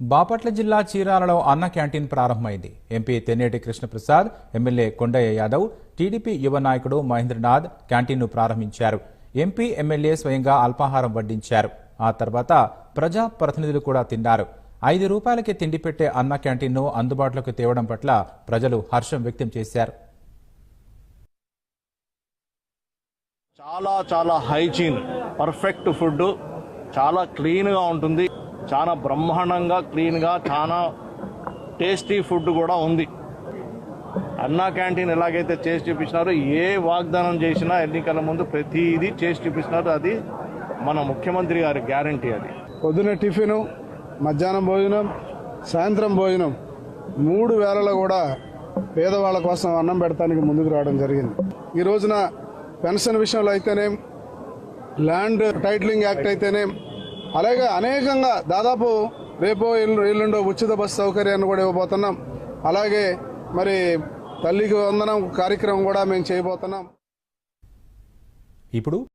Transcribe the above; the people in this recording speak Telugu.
బాపట్ల జిల్లా చీరాలలో అన్న క్యాంటీన్ ప్రారంభమైంది. MP Tenneti Krishnaprasad MLA Kondaiah Yadav TDP యువ నాయకుడు మహేంద్రనాథ్ క్యాంటీన్ను ప్రారంభించారు. ఎంపీ ఎమ్మెల్యే స్వయంగా అల్పాహారం వడ్డించారు. ఆ తర్వాత ప్రజా ప్రతినిధులు కూడా తిన్నారు. ఐదు రూపాయలకే తిండి పెట్టే అన్న క్యాంటీన్ను అందుబాటులోకి తేవడం పట్ల ప్రజలు హర్షం వ్యక్తం చేశారు. చాలా చాలా హైజీన్ పర్ఫెక్ట్ ఫుడ్ చాలా క్లీన్గా ఉంటుంది. చాలా బ్రహ్మాండంగా క్లీన్గా చాలా టేస్టీ ఫుడ్ కూడా ఉంది. అన్నా క్యాంటీన్ ఎలాగైతే చేసి చూపించినారో ఏ వాగ్దానం చేసినా ఎన్నికల ముందు ప్రతిదీ చేసి చూపిస్తున్నారు. అది మన ముఖ్యమంత్రి గారి గ్యారంటీ అది. పొద్దున టిఫిను మధ్యాహ్నం భోజనం సాయంత్రం భోజనం మూడు వేలలో కూడా పేదవాళ్ళ కోసం అన్నం పెడతానికి ముందుకు రావడం జరిగింది. ఈ రోజున పెన్షన్ విషయంలో అయితేనేం ల్యాండ్ టైటిలింగ్ యాక్ట్ అయితేనేం అలాగే అనేకంగా దాదాపు రేపో ఎల్లు ఎల్లుండో ఉచిత బస్సు సౌకర్యాన్ని కూడా ఇవ్వబోతున్నాం. అలాగే మరి తల్లికి వందనం కార్యక్రమం కూడా మేము చేయబోతున్నాం. ఇప్పుడు